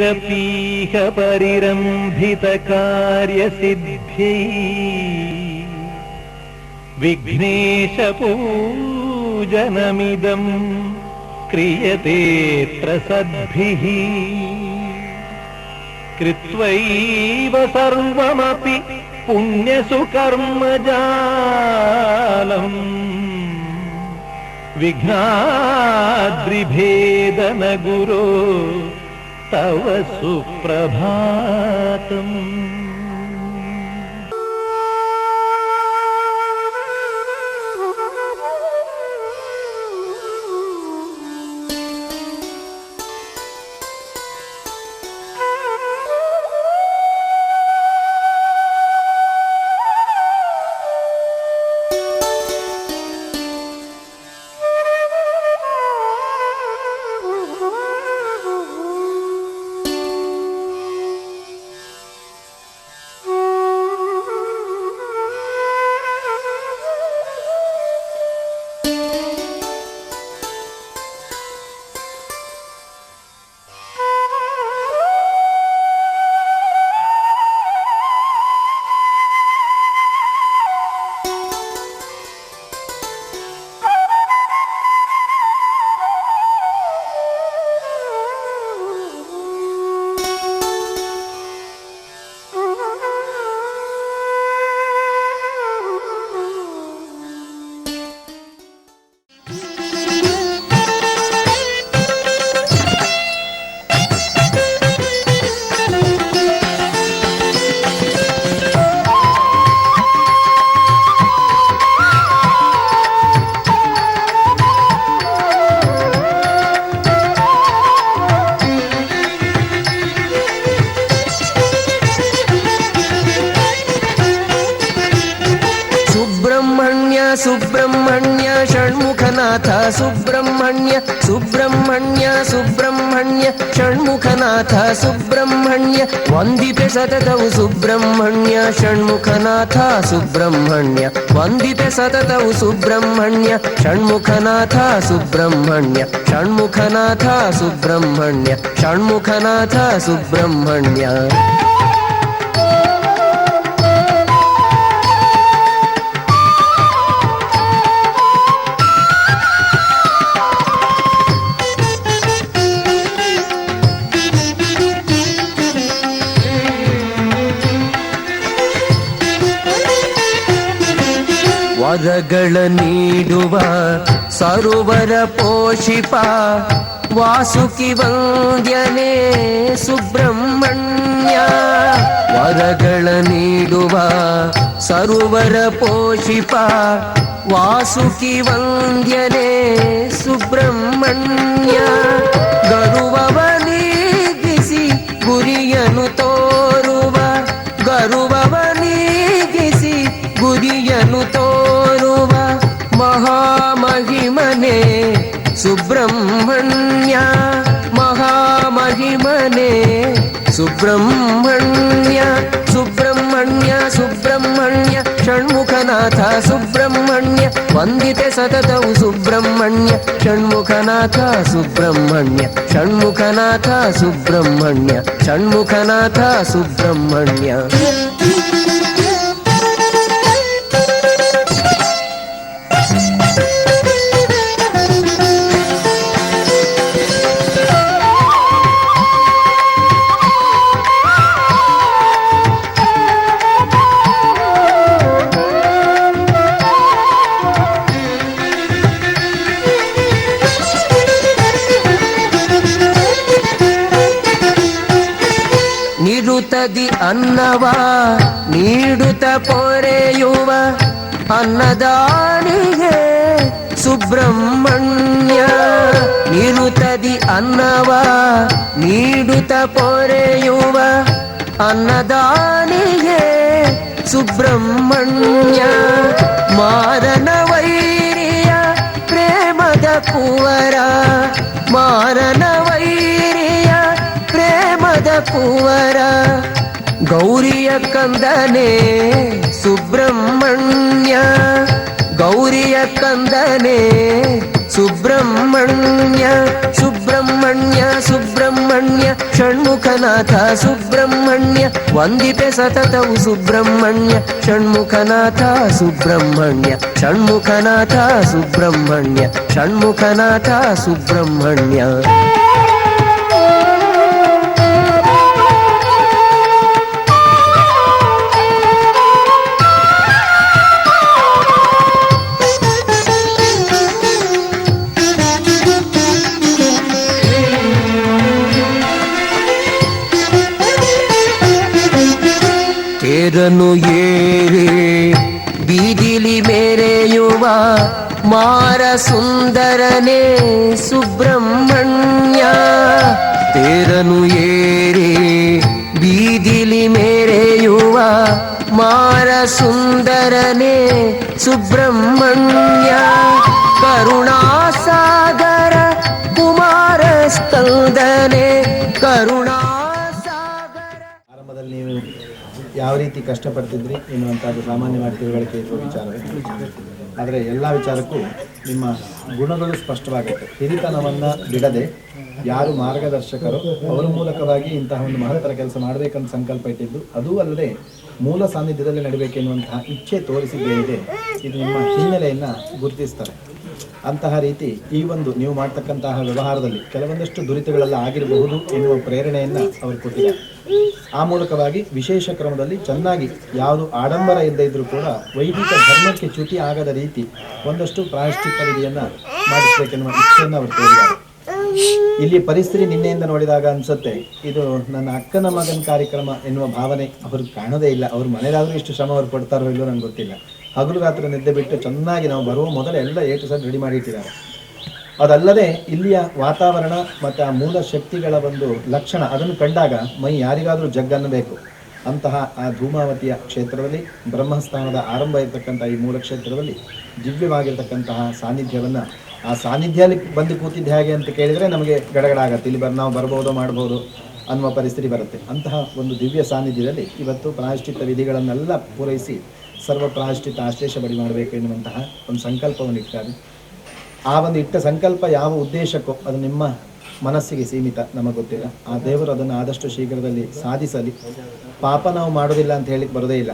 सर्वैरपीह परिरम्भितकार्यसिद्ध्यै विघ्नेशपूजनमिदम् क्रियतेऽत्र सद्भिः कृत्वैव सर्वमपि पुण्यसुकर्मजालम् विघ्नाद्रिभेदन गुरो तव सुप्रभातम् षण्मुखनाथ सुब्रह्मण्य वन्दिते सततौ सुब्रह्मण्य षण्मुखनाथ सुब्रह्मण्य वन्दिते सततौ सुब्रह्मण्य षण्मुखनाथ सुब्रह्मण्य षण्मुखनाथ सुब्रह्मण्य षण्मुखनाथ सुब्रह्मण्य ವರಗಳ ನೀಡುವ ಸರೋವರ ಪೋಷಿಪ, ವಾಸುಕಿ ವಂದ್ಯನೇ ಸುಬ್ರಹ್ಮಣ್ಯ. ವರಗಳ ನೀಡುವ ಸರೋವರ ಪೋಷಿಪ, ವಾಸುಕಿ ವಂದ್ಯನೇ ಸುಬ್ರಹ್ಮಣ್ಯ. ಗರುವವ ಸುಬ್ರಹ್ಮಣ್ಯ ಮಹಾಮಹಿಮನೆ ಸುಬ್ರಹ್ಮಣ್ಯ ಸುಬ್ರಹ್ಮಣ್ಯ ಸುಬ್ರಹ್ಮಣ್ಯ ಷಣ್ಮುಖನಾಥ ಸುಬ್ರಹ್ಮಣ್ಯ ವಂದಿತೆ ಸತತವು ಸುಬ್ರಹ್ಮಣ್ಯ ಷಣ್ಮುಖನಾಥ ಸುಬ್ರಹ್ಮಣ್ಯ ಷಣ್ಮುಖನಾಥ ಸುಬ್ರಹ್ಮಣ್ಯ ಷಣ್ಮುಖನಾಥ ಸುಬ್ರಹ್ಮಣ್ಯ ನಿರುತದಿ ಅನ್ನವ ನೀಡುತ್ತ ಪೊರೆಯುವ ಅನ್ನದಾನಿಗೆ ಸುಬ್ರಹ್ಮಣ್ಯ ನಿರುತದಿ ಅನ್ನವ ನೀಡುತ್ತ ಪೊರೆಯುವ ಅನ್ನದಾನಿಗೆ ಸುಬ್ರಹ್ಮಣ್ಯ ಮಾರನ ವೈರಿಯ ಪ್ರೇಮದ ಕುವರ ಮಾರನ ವೈರಿಯ ಪ್ರೇಮದ ಕುವರ ಗೌರಿಯ ಕಂದನೆ ಸುಬ್ರಹ್ಮಣ್ಯ ಗೌರಿಯ ಕಂದನೆ ಸುಬ್ರಹ್ಮಣ್ಯ ಸುಬ್ರಹ್ಮಣ್ಯ ಸುಬ್ರಹ್ಮಣ್ಯ ಷಣ್ಮುಖನಾಥ ಸುಬ್ರಹ್ಮಣ್ಯ ವಂದಿತೆ ಸತತವು ಸುಬ್ರಹ್ಮಣ್ಯ ಷಣ್ಮುಖನಾಥ ಸುಬ್ರಹ್ಮಣ್ಯ ಷಣ್ಮುಖನಾಥ ಸುಬ್ರಹ್ಮಣ್ಯ ಷಣ್ಮುಖನಾಥ ಸುಬ್ರಹ್ಮಣ್ಯ ತೇರನು ಏರಿ ಬೀದಿಲಿ ಮೇರೆಯುವ ಮಾರ ಸುಂದರನೇ ಸುಬ್ರಹ್ಮಣ್ಯ. ತೇರನು ಏರಿ ಬೀದಿಲಿ ಮೇರೆಯುವ ಮಾರ ಸುಂದರನೇ ಸುಬ್ರಹ್ಮಣ್ಯ. ಕರುಣಾಸಾಗರ ಯಾವ ರೀತಿ ಕಷ್ಟಪಡ್ತಿದ್ರಿ ಎನ್ನುವಂಥದ್ದು ಸಾಮಾನ್ಯವಾಗಿ ತಿಳುವಳಿಕೆ ಇರುವ ವಿಚಾರವೇ ಆದರೆ ಎಲ್ಲ ವಿಚಾರಕ್ಕೂ ನಿಮ್ಮ ಗುಣಗಳು ಸ್ಪಷ್ಟವಾಗುತ್ತೆ. ಹಿರಿತನವನ್ನು ಬಿಡದೆ ಯಾರು ಮಾರ್ಗದರ್ಶಕರು, ಅವರ ಮೂಲಕವಾಗಿ ಇಂತಹ ಒಂದು ಮಹತ್ತರ ಕೆಲಸ ಮಾಡಬೇಕಂತ ಸಂಕಲ್ಪ ಇಟ್ಟಿದ್ದು, ಅದೂ ಅಲ್ಲದೆ ಮೂಲ ಸಾನ್ನಿಧ್ಯದಲ್ಲಿ ನಡಬೇಕೆನ್ನುವಂತಹ ಇಚ್ಛೆ ತೋರಿಸಿದ್ದೇ ಇದೆ. ಇದು ನಿಮ್ಮ ಹಿನ್ನೆಲೆಯನ್ನು ಗುರುತಿಸ್ತಾರೆ ಅಂತಹ ರೀತಿ ಈ ಒಂದು ನೀವು ಮಾಡ್ತಕ್ಕಂತಹ ವ್ಯವಹಾರದಲ್ಲಿ ಕೆಲವೊಂದಷ್ಟು ದುರಿತಗಳೆಲ್ಲ ಆಗಿರಬಹುದು ಎನ್ನುವ ಪ್ರೇರಣೆಯನ್ನು ಅವರು ಕೊಟ್ಟಿದ್ದಾರೆ. ಆ ಮೂಲಕವಾಗಿ ವಿಶೇಷ ಕ್ರಮದಲ್ಲಿ ಚೆನ್ನಾಗಿ ಯಾವುದು ಆಡಂಬರ ಇಲ್ಲದೆ ಇದ್ದರೂ ಕೂಡ ವೈದಿಕ ಧರ್ಮಕ್ಕೆ ಚ್ಯುತಿ ಆಗದ ರೀತಿ ಒಂದಷ್ಟು ಪ್ರಾಯಶ್ಚಿತ್ತ ವಿಧಿಯನ್ನ ಮಾಡಿಸಬೇಕೆನ್ನುವ ಇಚ್ಛೆಯನ್ನು ಅವರು ಕೇಳಿದ್ದಾರೆ ಇಲ್ಲಿ ಪರಿಸ್ಥಿತಿ ನಿನ್ನೆಯಿಂದ ನೋಡಿದಾಗ ಅನ್ಸುತ್ತೆ, ಇದು ನನ್ನ ಅಕ್ಕನ ಮಗನ ಕಾರ್ಯಕ್ರಮ ಎನ್ನುವ ಭಾವನೆ ಅವ್ರಿಗೆ ಕಾಣೋದೇ ಇಲ್ಲ. ಅವ್ರ ಮನೇಲಾದರೂ ಇಷ್ಟು ಶ್ರಮ ಅವ್ರು ಕೊಡ್ತಾರೋ ಇಲ್ಲೋ ನಂಗೆ ಗೊತ್ತಿಲ್ಲ. ಹಗಲು ರಾತ್ರಿ ನಿದ್ದೆ ಬಿಟ್ಟು ಚೆನ್ನಾಗಿ ನಾವು ಬರುವ ಮೊದಲು ಎಲ್ಲ ಏಟು ಸರ್ ರೆಡಿ ರೆಡಿ ಮಾಡಿಟ್ಟಿದ್ದಾರೆ ಅದಲ್ಲದೆ ಇಲ್ಲಿಯ ವಾತಾವರಣ ಮತ್ತು ಆ ಮೂಲ ಶಕ್ತಿಗಳ ಒಂದು ಲಕ್ಷಣ ಅದನ್ನು ಕಂಡಾಗ ಮೈ ಯಾರಿಗಾದರೂ ಜಗ್ಗನ್ನಬೇಕು. ಅಂತಹ ಆ ಧೂಮಾವತಿಯ ಕ್ಷೇತ್ರದಲ್ಲಿ, ಬ್ರಹ್ಮಸ್ಥಾನದ ಆರಂಭ ಇರತಕ್ಕಂಥ ಈ ಮೂಲ ಕ್ಷೇತ್ರದಲ್ಲಿ ದಿವ್ಯವಾಗಿರ್ತಕ್ಕಂತಹ ಸಾನ್ನಿಧ್ಯವನ್ನು ಆ ಸಾನ್ನಿಧ್ಯದಲ್ಲಿ ಬಂದು ಕೂತಿದ್ದೆ ಹೇಗೆ ಅಂತ ಕೇಳಿದರೆ ನಮಗೆ ಗಡಗಡ ಆಗುತ್ತೆ ಇಲ್ಲಿ ಬರ್, ನಾವು ಬರ್ಬೋದು ಮಾಡ್ಬೋದು ಅನ್ನುವ ಪರಿಸ್ಥಿತಿ ಬರುತ್ತೆ. ಅಂತಹ ಒಂದು ದಿವ್ಯ ಸಾನ್ನಿಧ್ಯದಲ್ಲಿ ಇವತ್ತು ಪ್ರಾಯಶ್ಚಿತ ವಿಧಿಗಳನ್ನೆಲ್ಲ ಪೂರೈಸಿ ಸರ್ವ ಪ್ರಾಯಶ್ಚಿತ ಆಶ್ಲೇಷ ಬಡಿ ಮಾಡಬೇಕು ಎನ್ನುವಂತಹ ಒಂದು ಸಂಕಲ್ಪವನ್ನು ಇಟ್ಟಾರೆ ಆ ಒಂದು ಇಟ್ಟ ಸಂಕಲ್ಪ ಯಾವ ಉದ್ದೇಶಕ್ಕೋ ಅದು ನಿಮ್ಮ ಮನಸ್ಸಿಗೆ ಸೀಮಿತ, ನಮಗೆ ಗೊತ್ತಿಲ್ಲ. ಆ ದೇವರು ಅದನ್ನು ಆದಷ್ಟು ಶೀಘ್ರದಲ್ಲಿ ಸಾಧಿಸಲಿ. ಪಾಪ ನಾವು ಮಾಡೋದಿಲ್ಲ ಅಂತ ಹೇಳಿಕ್ಕೆ ಬರೋದೇ ಇಲ್ಲ.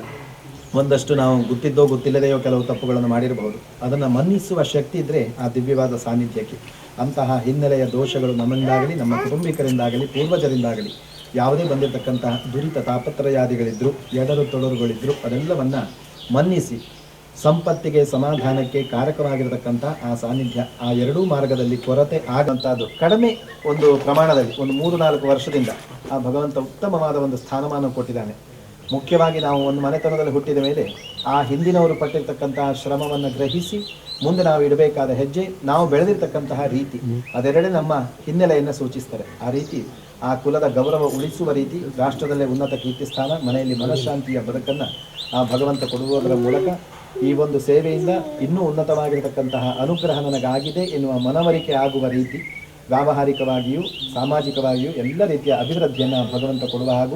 ಒಂದಷ್ಟು ನಾವು ಗೊತ್ತಿದ್ದೋ ಗೊತ್ತಿಲ್ಲದೆಯೋ ಕೆಲವು ತಪ್ಪುಗಳನ್ನು ಮಾಡಿರಬಹುದು ಅದನ್ನು ಮನ್ನಿಸುವ ಶಕ್ತಿ ಇದ್ದರೆ ಆ ದಿವ್ಯವಾದ ಸಾನ್ನಿಧ್ಯಕ್ಕೆ. ಅಂತಹ ಹಿನ್ನೆಲೆಯ ದೋಷಗಳು ನಮ್ಮಿಂದಾಗಲಿ, ನಮ್ಮ ಕುಟುಂಬಿಕರಿಂದಾಗಲಿ, ಪೂರ್ವಜರಿಂದಾಗಲಿ, ಯಾವುದೇ ಬಂದಿರತಕ್ಕಂತಹ ದುರಿತ ತಾಪತ್ರಯಾದಿಗಳಿದ್ರು, ಎಡರು ತೊಡರುಗಳಿದ್ರು, ಅದೆಲ್ಲವನ್ನು ಮನ್ನಿಸಿ ಸಂಪತ್ತಿಗೆ ಸಮಾಧಾನಕ್ಕೆ ಕಾರಕವಾಗಿರತಕ್ಕಂಥ ಆ ಸಾನ್ನಿಧ್ಯ ಆ ಎರಡೂ ಮಾರ್ಗದಲ್ಲಿ ಕೊರತೆ ಆಗಂತಹದ್ದು ಕಡಿಮೆ ಒಂದು ಪ್ರಮಾಣದಲ್ಲಿ, ಒಂದು ಮೂರು ನಾಲ್ಕು ವರ್ಷದಿಂದ ಆ ಭಗವಂತ ಉತ್ತಮವಾದ ಒಂದು ಸ್ಥಾನಮಾನ ಕೊಟ್ಟಿದ್ದಾನೆ. ಮುಖ್ಯವಾಗಿ ನಾವು ಒಂದು ಮನೆತನದಲ್ಲಿ ಹುಟ್ಟಿದ ಮೇಲೆ ಆ ಹಿಂದಿನವರು ಪಟ್ಟಿರ್ತಕ್ಕಂತಹ ಶ್ರಮವನ್ನು ಗ್ರಹಿಸಿ ಮುಂದೆ ನಾವು ಇಡಬೇಕಾದ ಹೆಜ್ಜೆ, ನಾವು ಬೆಳೆದಿರ್ತಕ್ಕಂತಹ ರೀತಿ. ಅದೆರಡೇ ನಮ್ಮ ಹಿನ್ನೆಲೆಯನ್ನು ಸೂಚಿಸ್ತಾರೆ ಆ ರೀತಿ ಆ ಕುಲದ ಗೌರವ ಉಳಿಸುವ ರೀತಿ ರಾಷ್ಟ್ರದಲ್ಲೇ ಉನ್ನತ ಕೀರ್ತಿ ಸ್ಥಾನ ಮನೆಯಲ್ಲಿ ಮನಃಶಾಂತಿಯ ಬದುಕನ್ನು ಆ ಭಗವಂತ ಕೊಡುವುದರ ಮೂಲಕ ಈ ಒಂದು ಸೇವೆಯಿಂದ ಇನ್ನೂ ಉನ್ನತವಾಗಿರತಕ್ಕಂತಹ ಅನುಗ್ರಹ ನನಗಾಗಿದೆ ಎನ್ನುವ ಮನವರಿಕೆ ಆಗುವ ರೀತಿ, ವ್ಯಾವಹಾರಿಕವಾಗಿಯೂ, ಸಾಮಾಜಿಕವಾಗಿಯೂ ಎಲ್ಲ ರೀತಿಯ ಅಭಿವೃದ್ಧಿಯನ್ನು ಭಗವಂತ ಕೊಡುವ ಹಾಗೂ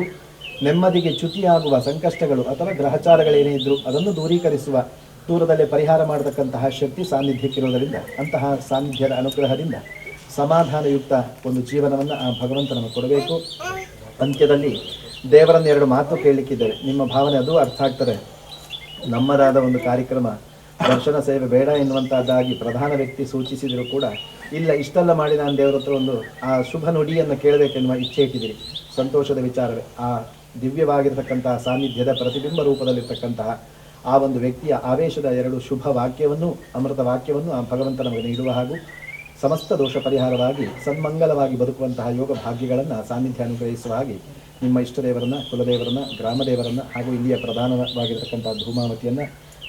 ನೆಮ್ಮದಿಗೆ ಚ್ಯುತಿಯಾಗುವ ಸಂಕಷ್ಟಗಳು ಅಥವಾ ಗ್ರಹಚಾರಗಳೇನೇ ಇದ್ದರೂ ಅದನ್ನು ದೂರೀಕರಿಸುವ, ದೂರದಲ್ಲೇ ಪರಿಹಾರ ಮಾಡತಕ್ಕಂತಹ ಶಕ್ತಿ ಸಾನ್ನಿಧ್ಯಕ್ಕಿರುವುದರಿಂದ, ಅಂತಹ ಸಾನ್ನಿಧ್ಯದ ಅನುಗ್ರಹದಿಂದ ಸಮಾಧಾನಯುಕ್ತ ಒಂದು ಜೀವನವನ್ನು ಆ ಭಗವಂತನನ್ನು ಕೊಡಬೇಕು. ಅಂತ್ಯದಲ್ಲಿ ದೇವರನ್ನ ಎರಡು ಮಾತು ಕೇಳಲಿಕ್ಕಿದ್ದೇವೆ ನಿಮ್ಮ ಭಾವನೆ ಅದು ಅರ್ಥ ಆಗ್ತದೆ. ನಮ್ಮದಾದ ಒಂದು ಕಾರ್ಯಕ್ರಮ. ದರ್ಶನ ಸೇವೆ ಬೇಡ ಎನ್ನುವಂತಹದ್ದಾಗಿ ಪ್ರಧಾನ ವ್ಯಕ್ತಿ ಸೂಚಿಸಿದರೂ ಕೂಡ, ಇಲ್ಲ, ಇಷ್ಟೆಲ್ಲ ಮಾಡಿ ನಾನು ದೇವರ ಹತ್ರ ಒಂದು ಆ ಶುಭ ನುಡಿಯನ್ನು ಕೇಳಬೇಕೆನ್ನುವ ಇಚ್ಛೆ ಇಟ್ಟಿದ್ದೀರಿ. ಸಂತೋಷದ ವಿಚಾರವೇ. ಆ ದಿವ್ಯವಾಗಿರತಕ್ಕಂತಹ ಸಾನ್ನಿಧ್ಯದ ಪ್ರತಿಬಿಂಬ ರೂಪದಲ್ಲಿರ್ತಕ್ಕಂತಹ ಆ ಒಂದು ವ್ಯಕ್ತಿಯ ಆವೇಶದ ಎರಡು ಶುಭ ವಾಕ್ಯವನ್ನು, ಅಮೃತ ವಾಕ್ಯವನ್ನು ಆ ಭಗವಂತ ನಮಗೆ ನೀಡುವ ಹಾಗೂ ಸಮಸ್ತ ದೋಷ ಪರಿಹಾರವಾಗಿ, ಸನ್ಮಂಗಲವಾಗಿ ಬದುಕುವಂತಹ ಯೋಗ ಭಾಗ್ಯಗಳನ್ನು ಸಾನ್ನಿಧ್ಯ ಅನುಗ್ರಹಿಸುವ ಹಾಗೆ ನಿಮ್ಮ ಇಷ್ಟದೇವರನ್ನ, ಕುಲದೇವರನ್ನ, ಗ್ರಾಮದೇವರನ್ನು ಹಾಗೂ ಇಲ್ಲಿಯ ಪ್ರಧಾನವಾಗಿರತಕ್ಕಂಥ ಧೂಮಾವತಿಯನ್ನ,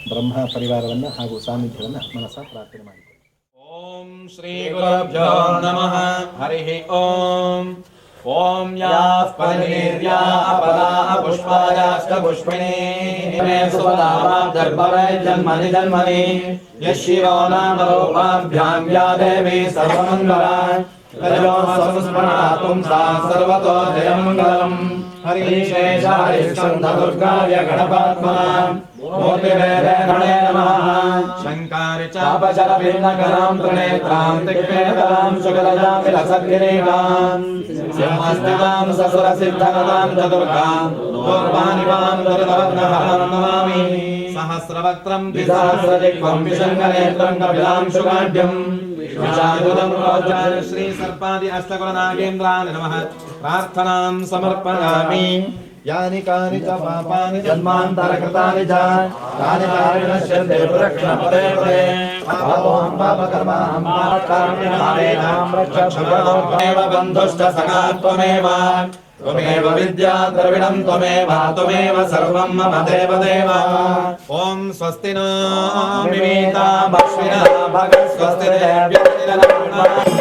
ಬ್ರಹ್ಮ ಪರಿವಾರವನ್ನ ಹಾಗೂ ಸಾನ್ನಿಧ್ಯವನ್ನು ಮನಸ ಪ್ರಾರ್ಥನೆ ಮಾಡಿ ಓಂ ಶ್ರೀ ಗುರುಭ್ಯೋ ನಮಃ. ಹರಿ ಓಂ. ॐ याः परिर्या अपदाः पुष्पायाश्च पुष्पिणी मे सुपदामाब्धर्भवे जन्मनि जन्मनि यः शिवो नाम रूपाभ्यां या देवी सर्वमङ्गला तयो संस्मरातुं सा सर्वतो जयमङ्गलम् हरिशेषारिष्कन्धदुर्गाय गणपात्मना मूर्तिवेदे गणे नमः शङ्कारि चापशरभिन्नकरां त्रिनेत्रां तिक्वेणकरां शुकलजां विलसद्गिरीटां सिंहस्थितां ससुरसिद्धगतां चतुर्गां दूर्वानिवां दुरितवर्णहरां नमामि सहस्रवक्त्रं द्विसहस्रजिह्वं विशङ्कनेत्रं कपिलां शुकाढ्यम् विशाजुदं रोजाय श्री सर्पादि अष्टकुलनागेन्द्राय नमः प्रार्थनां समर्पयामि यानि कानि च पापानि जन्मान्तरकृतानि च तानि तानि नश्यन्ते प्रक्षणपदे पदे पापोऽहं पापकर्माहं पापकार्यमावेनां रक्ष त्वमेव बन्धुश्च सखा त्वमेव त्वमेव विद्या द्रविणं त्वमेव त्वमेव सर्वं मम देवदेव ॐ स्वस्ति नो मिमीता भक्ष्मिनः भगः स्वस्ति देव्यतिरनः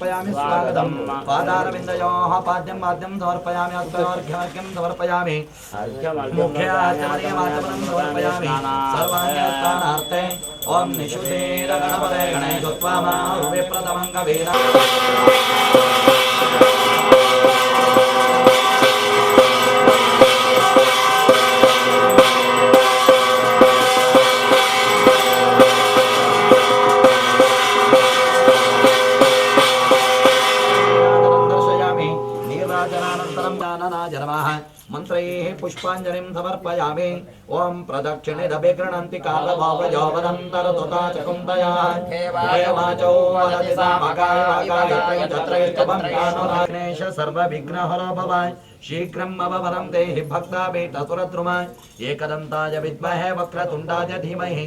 समर्पयामि स्वागतम्। पादारविन्दयोः पाद्यं माद्यं समर्पयामि हस्तमर्घ्यमर्घ्यं समर्पयामि। मुखे समर्पयामि। सर्वाङ्गस्थानार्थे ॐ निषुधीरगणपते गणेशोत्वामा प्रथमङ्गवीरा देवैः पुष्पाञ्जलिं समर्पयामि। ॐ प्रदक्षिणेदभिगृह्णन्ति कालभावजो वदन्तरतुता च भवान् शीघ्रम् देहि भक्तापीठसुरद्रुमा एकदन्ताय विद्महे वक्रतुण्डाय धीमहि।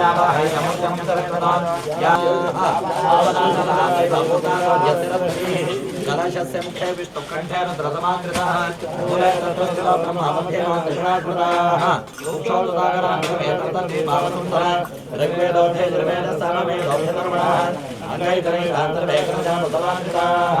नावाहै अमृतं सरस्वतां याः आवदानलाभे भूतानाद्यतिरद्भिः कलशस्य मुखे विष्णुकण्ठेन द्रतमाकृतः मूले तत्त्वस्थितो ब्रह्ममध्येन कृष्णाकृताः सूक्षोदागरामेतत्तन्विभावसुन्दर ऋग्वेदोऽर्थे द्रवेण सममे दौर्यधर्मणः अङ्गैतरैरान्तर्वेकरजानुतलाकृताः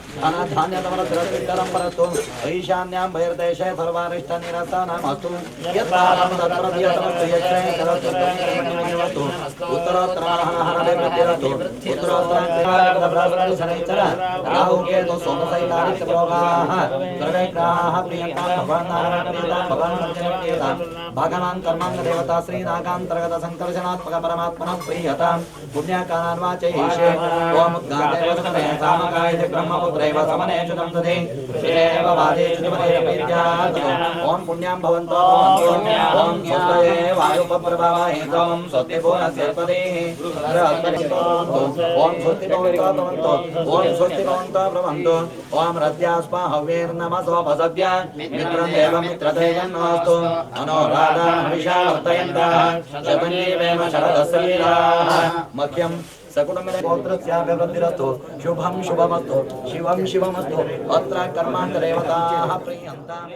अनाधान्यतमरद्रविकरम्बरस्तु ऐशान्यां बहिर्देशे सर्वारिष्ट निरतानामस्तु यत्पादं तत्र प्रियतमप्रियक्षये करतु उत्तरोत्तराहनहरणे प्रतिरतु उत्तरोत्तराङ्करागभ्रवरतु सनैतर राहुकेतु सोमसैतानि त्रिभोगाः त्रिवेग्राः प्रियतां भगवान्नारायण प्रियतां भगवान्मर्जन प्रियतां भगवान् कर्माङ्ग देवता श्रीनागान्तर्गत सङ्कर्षणात्मक परमात्मनः प्रीयतां पुण्याकानान्वाचैषे ओम् गादेवसमे कामकाय ब्रह्मपुत्र। ब्रह्मपुत्रैव समनेषु तं दधे श्रेयेव वादेषु निमनेरपीत्यात् ओम पुण्यां भवन्तो भवन्तु ओम स्वस्तये वायुपप्रभावाहि त्वं स्वस्तिभुवनस्य पदेः ओम स्वस्ति भवन्तो भवन्तो ओम स्वस्ति भवन्तो भवन्तु ओम रद्यास्मा हव्यैर्नमसोपसद्य मित्रं देवमित्रदैवन्नोऽस्तु मनोराधा हविषावर्तयन्तः शतञ्जीवेम शरदस्य लीलाः मह्यं व्यवृद्धिस्तु शुभम शुभमस्तु शिवं शिवमस्तु अत्र कर्मान्तरेवताः प्रीयन्ताम्